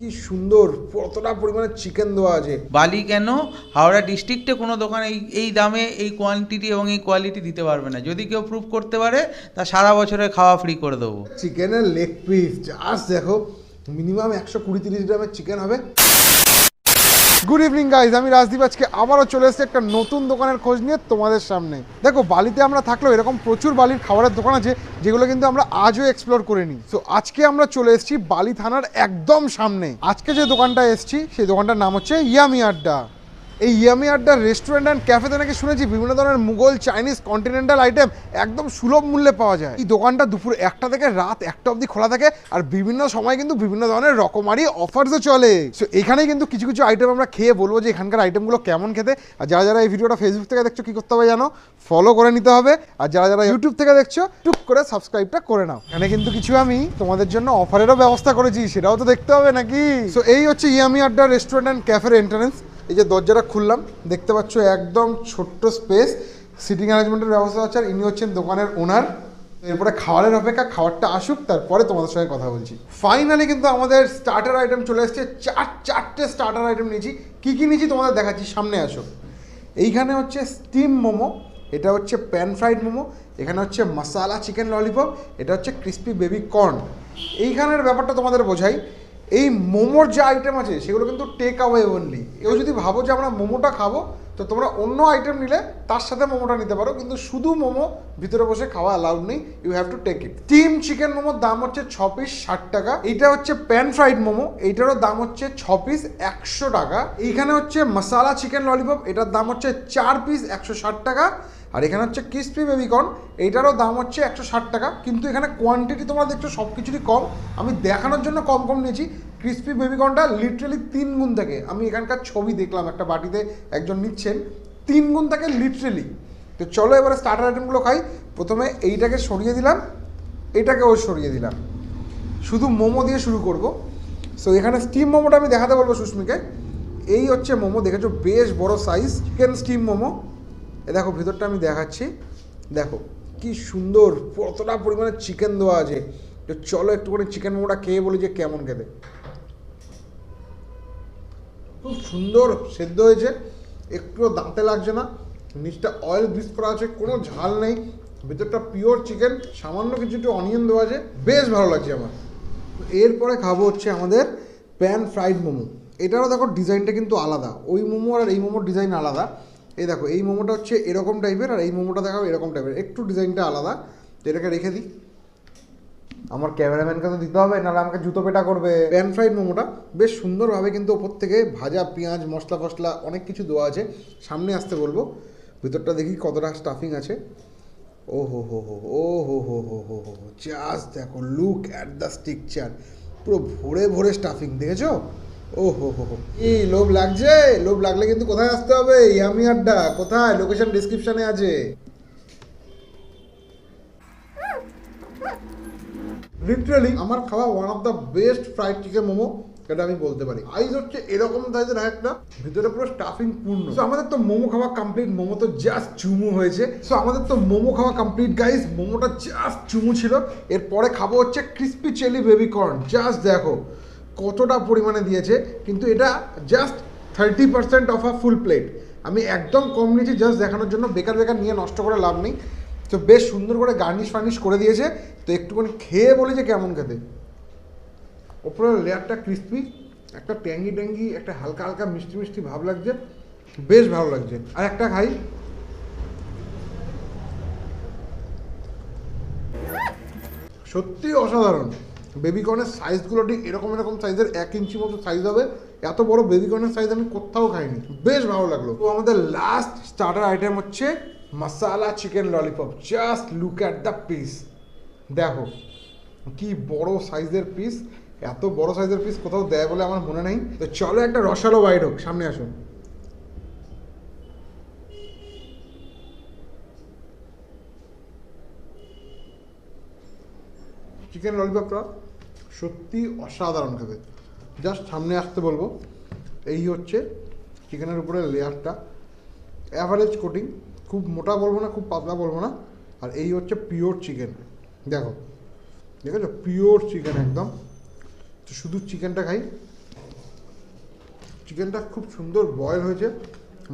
কি সুন্দর কতটা পরিমাণে চিকেন দেওয়া আছে। বালি কেন? হাওড়া ডিস্ট্রিক্টে কোনো দোকানে এই এই দামে এই কোয়ান্টিটি এবং এই কোয়ালিটি দিতে পারবে না। যদি কেউ প্রুভ করতে পারে তা সারা বছরে খাওয়া ফ্রি করে দেবো। চিকেনের লেগ পিস জাস্ট দেখো মিনিমাম একশো কুড়ি তিরিশ গ্রামের চিকেন হবে। গুড ইভিনিং গাইজ আমি রাজদীপ। আজকে আবারও চলে এসেছি একটা নতুন দোকানের খোঁজ নিয়ে তোমাদের সামনে। দেখো, বালিতে আমরা থাকলেও এরকম প্রচুর বালির খাবারের দোকান আছে, যেগুলো কিন্তু আমরা আজও এক্সপ্লোর করিনি। তো আজকে আমরা চলে এসেছি বালি থানার একদম সামনে। আজকে যে দোকানটা এসেছি, সেই দোকানটার নাম হচ্ছে ইয়ামি আড্ডা। এই ইয়ামি আড্ডার রেস্টুরেন্ট অ্যান্ড ক্যাফেতে নাকি শুনেছি বিভিন্ন ধরনের মুঘল চাইনিজ কন্টিনেন্টাল আইটেম একদম সুলভ মূল্যে পাওয়া যায়। এই দোকানটা দুপুর একটা থেকে রাত একটা অবধি খোলা থাকে আর বিভিন্ন সময় কিন্তু বিভিন্ন ধরনের রকমারি অফার্সও চলে। সো এখানে কিন্তু কিছু কিছু আইটেম আমরা খেয়ে বলব যে এখানকার আইটেমগুলো কেমন খেতে। আর যারা যারা এই ভিডিওটা ফেসবুক থেকে দেখছ, কী করতে হবে জানো? ফলো করে নিতে হবে। আর যারা যারা ইউটিউব থেকে দেখছ, টুক করে সাবস্ক্রাইবটা করে নাও। এখানে কিন্তু কিছু আমি তোমাদের জন্য অফারেরও ব্যবস্থা করেছি, সেটাও তো দেখতে হবে নাকি? সো এই হচ্ছে ইয়ামি আড্ডা রেস্টুরেন্ট অ্যান্ড ক্যাফের এন্ট্রান্স এই যে দরজাটা খুললাম, দেখতে পাচ্ছ একদম ছোট্ট স্পেস সিটিং অ্যারেঞ্জমেন্টের ব্যবস্থা আছে, আর ইনি হচ্ছেন দোকানের ওনার এরপরে খাবারের অপেক্ষা খাবারটা আসুক, তারপরে তোমাদের সঙ্গে কথা বলছি। ফাইনালি কিন্তু আমাদের স্টার্টার আইটেম চলে এসেছে, চার, চারটে স্টার্টার আইটেম নিয়েছি। কী কী নিয়েছি তোমাদের দেখাচ্ছি, সামনে আসো। এইখানে হচ্ছে স্টিম মোমো, এটা হচ্ছে প্যান ফ্রাইড মোমো, এখানে হচ্ছে মশালা চিকেন ললিপপ এটা হচ্ছে ক্রিস্পি বেবি কর্ন এইখানের ব্যাপারটা তোমাদের বোঝাই। এই মোমোর যে আইটেম আছে, সেগুলো কিন্তু টেক অ্যাওয়ে অনলি কেউ যদি ভাবো যে আমরা মোমোটা খাব, তো তোমরা অন্য আইটেম নিলে তার সাথে মোমোটা নিতে পারো, কিন্তু শুধু মোমো ভিতরে বসে খাওয়া অ্যালাউড নেই you have to take it team chicken মোমোর দাম হচ্ছে ছ পিস ষাট টাকা। এইটা হচ্ছে প্যান ফ্রাইড মোমো, এইটারও দাম হচ্ছে ছ পিস একশো টাকা। এইখানে হচ্ছে মশালা চিকেন ললিপপ এটার দাম হচ্ছে চার পিস একশো ষাট টাকা। আর এখানে হচ্ছে ক্রিসপি বেবিকর্ন এইটারও দাম হচ্ছে একশো ষাট টাকা, কিন্তু এখানে কোয়ান্টিটি তোমরা দেখছ সব কিছুরই কম। আমি দেখানোর জন্য কম কম নিয়েছি। ক্রিসপি বেবিকর্নটা লিটারালি তিন গুণ থাকে। আমি এখানকার ছবি দেখলাম একটা বাটিতে, একজন নিচ্ছেন। তিন গুণ থাকে লিটারেলি তো চলো এবারে স্টার্টার আইটেমগুলো খাই। প্রথমে এইটাকে সরিয়ে দিলাম। এইটাকেও সরিয়ে দিলাম। শুধু মোমো দিয়ে শুরু করব। সো এখানে স্টিম মোমোটা আমি দেখাতে বলব সুস্মিকে। এই হচ্ছে মোমো, দেখেছ? বেশ বড় সাইজ চিকেন স্টিম মোমো। এ দেখো, ভেতরটা আমি দেখাচ্ছি। দেখো, কি সুন্দর, কতটা পরিমাণে চিকেন দেওয়া আছে। তো চলো একটুখানি চিকেন মোমোটা খেয়ে বলি যে কেমন খেতে। খুব সুন্দর সেদ্ধ হয়েছে, একটুও দাঁতে লাগছে না। নিচটা অয়েল গ্রিস করা আছে, কোনো ঝাল নেই। ভেতরটা পিওর চিকেন সামান্য কিছু একটু অনিয়ন দেওয়া আছে। বেশ ভালো লাগছে আমার। এরপরে খাব হচ্ছে আমাদের প্যান ফ্রাইড মোমো। এটারও দেখো ডিজাইনটা কিন্তু আলাদা। ওই মোমো আর এই মোমোর ডিজাইন আলাদা। এই দেখো এই মোমোটা হচ্ছে এরকম টাইপের আর এই মোমোটা দেখাবো এরকম টাইপের একটু ডিজাইনটা আলাদা তো এটাকে রেখে দিই। আমার ক্যামেরাম্যানকে তো দিতে হবে নাহলে আমাকে জুতো পেটা করবে। প্যান ফ্রাইড মোমোটা বেশ সুন্দরভাবে কিন্তু ওপর থেকে ভাজা পেঁয়াজ মশলা ফসলা অনেক কিছু দেওয়া আছে। সামনে আসতে বলব ভিতরটা দেখি কতটা স্টাফিং আছে। ও হো হো হো ও হো হো হো হো হো জাস্ট দেখো লুক অ্যাট দ্য স্টিকচার পুরো ভরে ভরে স্টাফিং দেখেছ? ও হো হো এই লোভ লাগছে? লোভ লাগলে কিন্তু কোথায় আসতে হবে? ইয়ামি আড্ডা। কোথায়? লোকেশন ডিসক্রিপশনে আছে। লিটারালি আমার খাওয়া one of the best fried chicken momo এটা আমি বলতে পারি। আইস হচ্ছে এরকম সাইজের একটা ভিতরে পুরো স্টাফিং পূর্ণ। So, আমাদের তো মোমো খাওয়া কমপ্লিট মোমো তো জাস্ট চুমু হয়েছে। সো আমাদের তো মোমো খাওয়া কমপ্লিট গাইস মোমোটা জাস্ট চুমু ছিল। এরপরে খাব হচ্ছে crispy chilli baby corn just দেখো। কতটা পরিমাণে দিয়েছে, কিন্তু এটা just thirty percent of a full plate আমি একদম কম নিয়েছি জাস্ট দেখানোর জন্য। বেকার বেকার নিয়ে নষ্ট করে লাভ নেই। তো বেশ সুন্দর করে গার্নিশ ফার্নিশ করে দিয়েছে। তো একটুখানি খেয়ে বলি যে কেমন খেতে। ওপরের লেয়ারটা ক্রিস্পি একটা ট্যাঙ্গি ট্যাঙ্গি, একটা হালকা হালকা মিষ্টি মিষ্টি ভাব লাগছে। বেশ ভালো লাগছে। আর একটা খাই। সত্যি অসাধারণ। বেবিকর্নের সাইজগুলো ঠিক এরকম এরকম সাইজের এক ইঞ্চি মতো সাইজ হবে। এত বড় বেবিকর্নের সাইজ আমি কোথাও খাইনি। বেশ ভালো লাগল। তো আমাদের লাস্ট স্টার্টার আইটেম হচ্ছে masala chicken lollipop just look at the piece দেখো, কি বড় সাইজের পিস এত বড় সাইজের পিস কোথাও দেয় বলে আমার মনে নেই। তো চলো একটা রসালো বাইট হোক, সামনে আসুন চিকেন ললিপপটা সত্যি অসাধারণ খেতে। জাস্ট সামনে আসতে বলব, এই হচ্ছে চিকেনের উপরে লেয়ারটা অ্যাভারেজ কোটিং খুব মোটা বলব না, খুব পাতলা বলব না। আর এই হচ্ছে পিওর চিকেন দেখো, দেখেছ? পিওর চিকেন একদম। তো শুধু চিকেনটা খাই। চিকেনটা খুব সুন্দর বয়েল হয়েছে।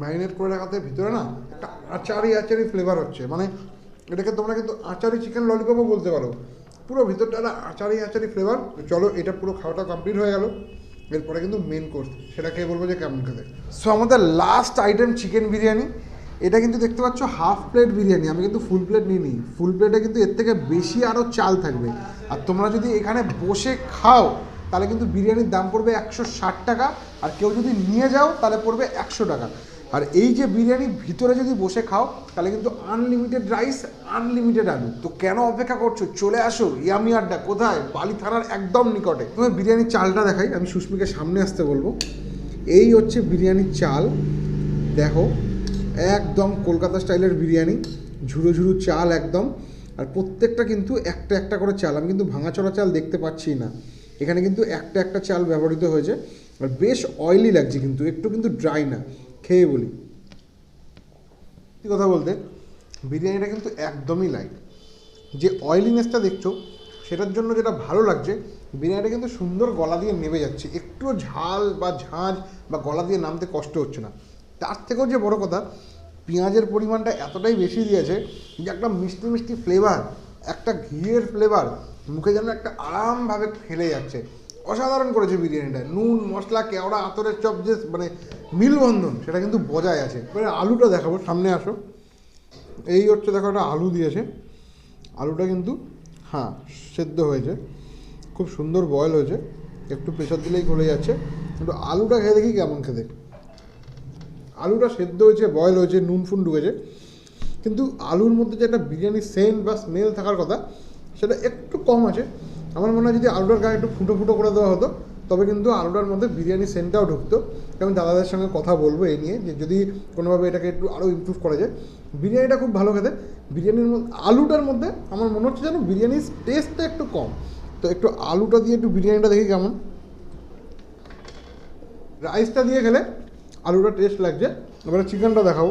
ম্যারিনেট করে রাখাতে ভিতরে না একটা আচারি আচারি ফ্লেভার হচ্ছে। মানে এটাকে তোমরা কিন্তু আচারি চিকেন ললিপপও বলতে পারো। পুরো ভিতরটা একটা আচারি আচারি ফ্লেভার চলো, এটা পুরো খাওয়াটা কমপ্লিট হয়ে গেল। এরপরে কিন্তু মেন কোর্স সেটা খেয়ে বলব যে কেমন খেতে। সো আমাদের লাস্ট আইটেম চিকেন বিরিয়ানি। এটা কিন্তু দেখতে পাচ্ছ হাফ প্লেট বিরিয়ানি, আমি কিন্তু ফুল প্লেট নিইনি। ফুল প্লেটে কিন্তু এর থেকে বেশি আরও চাল থাকবে। আর তোমরা যদি এখানে বসে খাও, তাহলে কিন্তু বিরিয়ানির দাম পড়বে একশো ষাট টাকা। আর কেউ যদি নিয়ে যাও, তাহলে পড়বে একশো টাকা। আর এই যে বিরিয়ানি ভিতরে যদি বসে খাও, তাহলে কিন্তু আনলিমিটেড রাইস আনলিমিটেড আলু। তো কেন অপেক্ষা করছ? চলে আসো, ইয়ামি আড্ডা কোথায়? বালি থানার একদম নিকটে। তোমার বিরিয়ানির চালটা দেখাই, আমি সুস্মিকে সামনে আসতে বলব। এই হচ্ছে বিরিয়ানির চাল। দেখো, একদম কলকাতা স্টাইলের বিরিয়ানি, ঝুরো ঝুরো চাল একদম। আর প্রত্যেকটা কিন্তু একটা একটা করে চাল। আমি কিন্তু ভাঙাচোরা চাল দেখতে পাচ্ছি না। এখানে কিন্তু একটা একটা চাল ব্যবহৃত হয়েছে। আর বেশ অয়েলি লাগছে কিন্তু, একটু কিন্তু ড্রাই না। খেয়ে বলি। সত্যি কথা বলতে? বিরিয়ানিটা কিন্তু একদমই লাইট যে অয়েলিনেসটা দেখছ, সেটার জন্য যেটা ভালো লাগছে, বিরিয়ানিটা কিন্তু সুন্দর গলা দিয়ে নেমে যাচ্ছে। একটু ঝাল বা ঝাঁঝ বা গলা দিয়ে নামতে কষ্ট হচ্ছে না। তার থেকেও যে বড় কথা, পেঁয়াজের পরিমাণটা এতটাই বেশি দিয়েছে যে একটা মিষ্টি মিষ্টি ফ্লেভার একটা ঘিয়ের ফ্লেভার মুখে যেন একটা আরামভাবে ফেলে যাচ্ছে। অসাধারণ করেছে বিরিয়ানিটা। নুন, মশলা, কেওড়া, আতরের চপ, যে মানে মিলবন্ধন, সেটা কিন্তু বজায় আছে। এবারে আলুটা দেখাবো, সামনে আসো। এই হচ্ছে দেখো একটা আলু দিয়েছে। আলুটা কিন্তু হ্যাঁ সেদ্ধ হয়েছে। খুব সুন্দর বয়েল হয়েছে। একটু প্রেশার দিলেই গলে যাচ্ছে। কিন্তু আলুটা খেয়ে দেখি কেমন খেতে। আলুটা সেদ্ধ হয়েছে বয়েল হয়েছে, নুন ফুন ঢুকেছে। কিন্তু আলুর মধ্যে যে একটা বিরিয়ানির সেন্ট বা স্মেল থাকার কথা, সেটা একটু কম আছে। আমার মনে হয় যদি আলুটার গায়ে একটু ফুটো ফুটো করে দেওয়া হতো, তবে কিন্তু আলুটার মধ্যে বিরিয়ানির সেন্টটাও ঢুকতো। আমি দাদাদের সঙ্গে কথা বলব এই নিয়ে, যে যদি কোনোভাবে এটাকে একটু আরও ইমপ্রুভ করা যায়। বিরিয়ানিটা খুব ভালো খেতে। বিরিয়ানির মধ্যে, আলুটার মধ্যে আমার মনে হচ্ছে যেন বিরিয়ানির টেস্টটা একটু কম। তো একটু আলুটা দিয়ে একটু বিরিয়ানিটা দেখি কেমন। রাইসটা দিয়ে খেলে আলুটা টেস্ট লাগছে। এবারে চিকেনটা দেখাও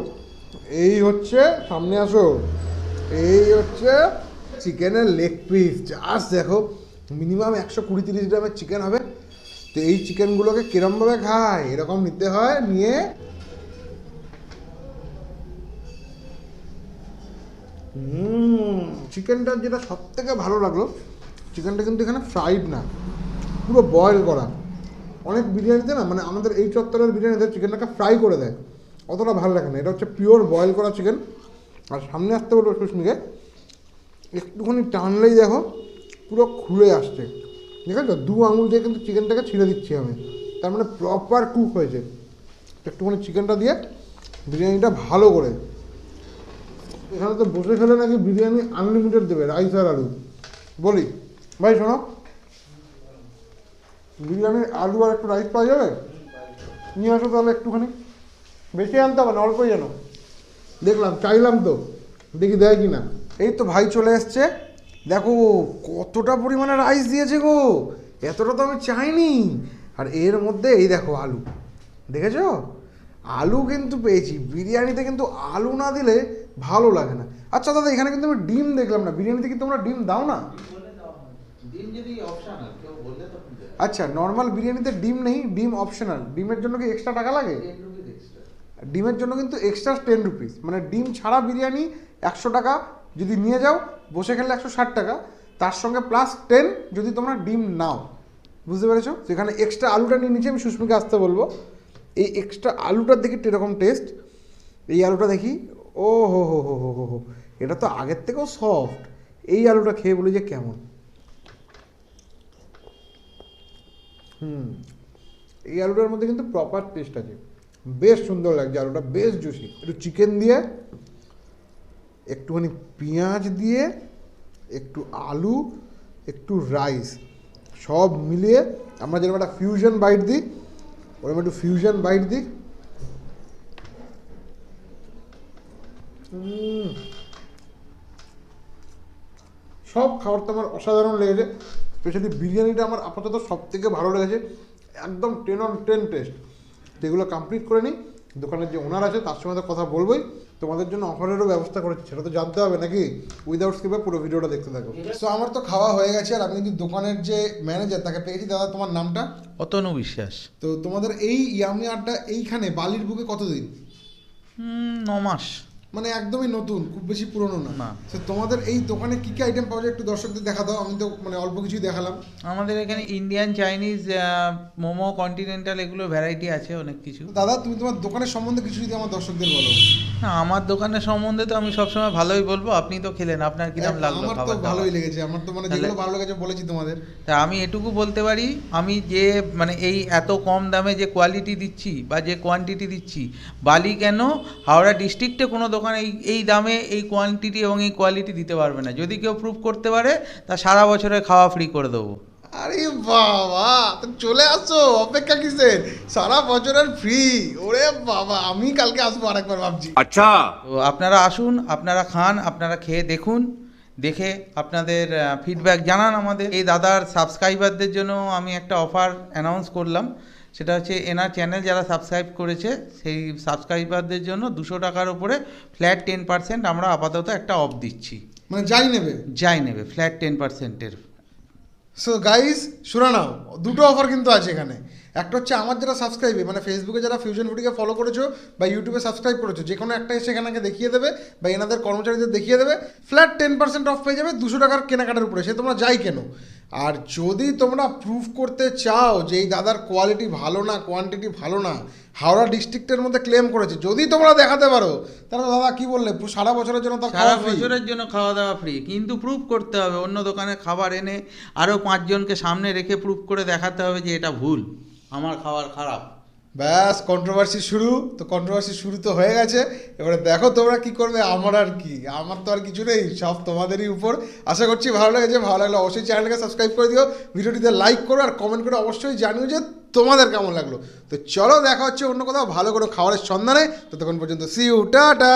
এই হচ্ছে, সামনে আসো। এই হচ্ছে চিকেনের লেগ পিস জাস্ট দেখো। মিনিমাম একশো কুড়ি তিরিশ গ্রামের চিকেন হবে। তো এই চিকেনগুলোকে কিরমভাবে খায়? এরকম নিতে হয়, নিয়ে চিকেনটা যেটা সব থেকে ভালো লাগল চিকেনটা কিন্তু এখানে ফ্রাইড না, পুরো বয়েল করা। অনেক বিরিয়ানিতে না মানে আমাদের এই চত্বরের বিরিয়ানিতে চিকেনটাকে ফ্রাই করে দেয়। অতটা ভালো লাগে না, এটা হচ্ছে পিওর বয়েল করা চিকেন আর সামনে আসতে বলব সুস্মিকে। একটুখানি টানলেই দেখো পুরো খুলে আসছে। ঠিক আছে দু আঙুল দিয়ে কিন্তু চিকেনটাকে ছিঁড়ে দিচ্ছি আমি। তার মানে প্রপার কুক হয়েছে। একটুখানি চিকেনটা দিয়ে বিরিয়ানিটা ভালো করে। এখানে তো বসে খেলে নাকি বিরিয়ানি আনলিমিটেড দেবে রাইস আর আলু। বলি, ভাই শোনো। বিরিয়ানির আলু আর একটু রাইস পাওয়া যাবে? নিয়ে আসো তাহলে একটুখানি। বেশি আনতে হবে না, অল্পই যেন দেখলাম, চাইলাম তো। দেখি দেয় কি না এই তো ভাই চলে এসছে। দেখো কতটা পরিমাণে রাইস দিয়েছে গো। এতটা তো আমি চাইনি। আর এর মধ্যে এই দেখো আলু। দেখেছ? আলু কিন্তু পেয়েছি। বিরিয়ানিতে কিন্তু আলু না দিলে ভালো লাগে না। আচ্ছা দাদা এখানে কিন্তু আমি ডিম দেখলাম না। বিরিয়ানিতে কি তোমরা ডিম দাও না? আচ্ছা নর্মাল বিরিয়ানিতে ডিম নেই ডিম অপশনাল ডিমের জন্য কি এক্সট্রা টাকা লাগে? ডিমের জন্য কিন্তু এক্সট্রা টেন রুপিস মানে ডিম ছাড়া বিরিয়ানি একশো টাকা যদি নিয়ে যাও বসে খেলে একশো ষাট টাকা, তার সঙ্গে প্লাস টেন যদি তোমরা ডিম নাও, বুঝতে পেরেছ? সেখানে এক্সট্রা আলুটা নিয়ে নিচে আমি সুস্মিকে আসতে বলব। এই এক্সট্রা আলুটার দেখি এরকম টেস্ট এই আলুটা দেখি, ও হো হো হো হো হো হো, এটা তো আগের থেকেও সফট এই আলুটা খেয়ে বলি যে কেমন। হুম, এই আলুটার মধ্যে কিন্তু প্রপার টেস্ট আছে। বেশ সুন্দর লাগছে আলুটা, বেশ জুসি একটু চিকেন দিয়ে একটুখানি পেঁয়াজ দিয়ে, একটু আলু, একটু রাইস সব মিলিয়ে আমরা যেরকম একটা ফিউশন বাইট দিই, ওরকম একটু ফিউশন বাইট দিই। সব খাবার তো আমার অসাধারণ লেগেছে। স্পেশালি বিরিয়ানিটা আমার আপাতত সব থেকে ভালো লেগেছে। একদম টেন অন টেন টেস্ট যেগুলো কমপ্লিট করে নিই। দোকানের যে ওনার আছে তার সঙ্গে তো কথা বলবোই। তোমাদের জন্য অফারেরও ব্যবস্থা করেছি সেটা তো জানতে হবে নাকি? উইদাউট স্কিপে পুরো ভিডিওটা দেখতে থাকো। সো আমার তো খাওয়া হয়ে গেছে আর আমি কিন্তু দোকানের যে ম্যানেজার তাকে পেয়েছি দাদা তোমার নামটা? অতন বিশ্বাস। তো তোমাদের এই ইয়ামি আড্ডা এইখানে বালির বুকে কতদিন? হুম, ন মাস। মানে একদমই নতুন খুব বেশি পুরনো না। তো তোমাদের এই দোকানে কি কি আইটেম পাওয়া যায় একটু দর্শকদের দেখা দাও আমি তো মানে অল্প কিছুই দেখালাম। আমাদের এখানে ইন্ডিয়ান চাইনিজ মোমো কন্টিনেন্টাল এগুলো ভ্যারাইটি আছে অনেক কিছু। দাদা তুমি তোমার দোকানের সম্বন্ধে কিছু যদি আমার দর্শকদের বলো। না আমার দোকানের সম্বন্ধে তো আমি সবসময় ভালোই বলব আপনি তো খেলেন আপনার কিরম লাগল আমার তো ভালোই লেগেছে আমার তো মানে যেগুলো ভালো লেগেছে বলেছি তোমাদের। তা আমি এটুকু বলতে পারি আমি যে মানে এই এত কম দামে যে কোয়ালিটি দিচ্ছি বা যে কোয়ান্টিটি দিচ্ছি বালি কেন? হাওড়া ডিস্ট্রিক্টে কোনো দোকান এই এই দামে এই কোয়ান্টিটি এবং এই কোয়ালিটি দিতে পারবে না। যদি কেউ প্রুভ করতে পারে তা সারা বছরে খাওয়া ফ্রি করে দেবো। আরে বাবা তুমি চলে আসো অপেক্ষা কিসের? সারা বছরের ফ্রি ওরে বাবা আমি কালকে আসব আরেকবার ভাবছি। আচ্ছা। তো আপনারা আসুন আপনারা খান আপনারা খেয়ে দেখুন দেখে আপনাদের ফিডব্যাক জানান আমাদের। এই দাদার সাবস্ক্রাইবারদের জন্য আমি একটা অফার অ্যানাউন্স করলাম। সেটা হচ্ছে এনার চ্যানেল যারা সাবস্ক্রাইব করেছে সেই সাবস্ক্রাইবারদের জন্য দুশো টাকার উপরে ফ্ল্যাট টেন পার্সেন্ট আমরা আপাতত একটা অফ দিচ্ছি। মানে যাই নেবে। যাই নেবে ফ্ল্যাট টেন পার্সেন্টের সো গাইস শুনে নাও দুটো অফার কিন্তু আছে এখানে। একটা হচ্ছে আমার যারা সাবস্ক্রাইবে মানে ফেসবুকে যারা ফিউশন ফুডিকে ফলো করেছ বা ইউটিউবে সাবস্ক্রাইব করেছ যে কোনো একটা এসে এখানে দেখিয়ে দেবে বা এনাদের কর্মচারীদের দেখিয়ে দেবে ফ্ল্যাট টেন পার্সেন্ট অফ পেয়ে যাবে দুশো টাকার কেনাকাটার উপরে। সে তোমরা যাই কেন। আর যদি তোমরা প্রুফ করতে চাও যে এই দাদার কোয়ালিটি ভালো না কোয়ান্টিটি ভালো না হাওড়া ডিস্ট্রিক্টের মধ্যে ক্লেম করেছে যদি তোমরা দেখাতে পারো তাহলে দাদা কি বললে? সারা বছরের জন্য সারা বছরের জন্য খাওয়া দাওয়া ফ্রি কিন্তু প্রুফ করতে হবে অন্য দোকানে খাবার এনে আরও পাঁচজনকে সামনে রেখে প্রুফ করে দেখাতে হবে যে এটা ভুল। আমার খাবার খারাপ। ব্যাস কন্ট্রোভার্সি শুরু। তো কন্ট্রোভার্সি শুরু তো হয়ে গেছে। এবারে দেখো তোমরা কি করবে, আমার আর কি? আমার তো আর কিছু নেই, সব তোমাদেরই উপর। আশা করছি ভালো লেগেছে, ভালো লাগলে অবশ্যই চ্যানেলকে সাবস্ক্রাইব করে দিও। ভিডিওটিতে লাইক করো আর কমেন্ট করে অবশ্যই জানিও যে তোমাদের কেমন লাগল। তো চলো দেখা হচ্ছে অন্য কোথাও, ভালো করে খাবারের সন্ধানে। ততক্ষণ পর্যন্ত সিউ ইউ টাটা!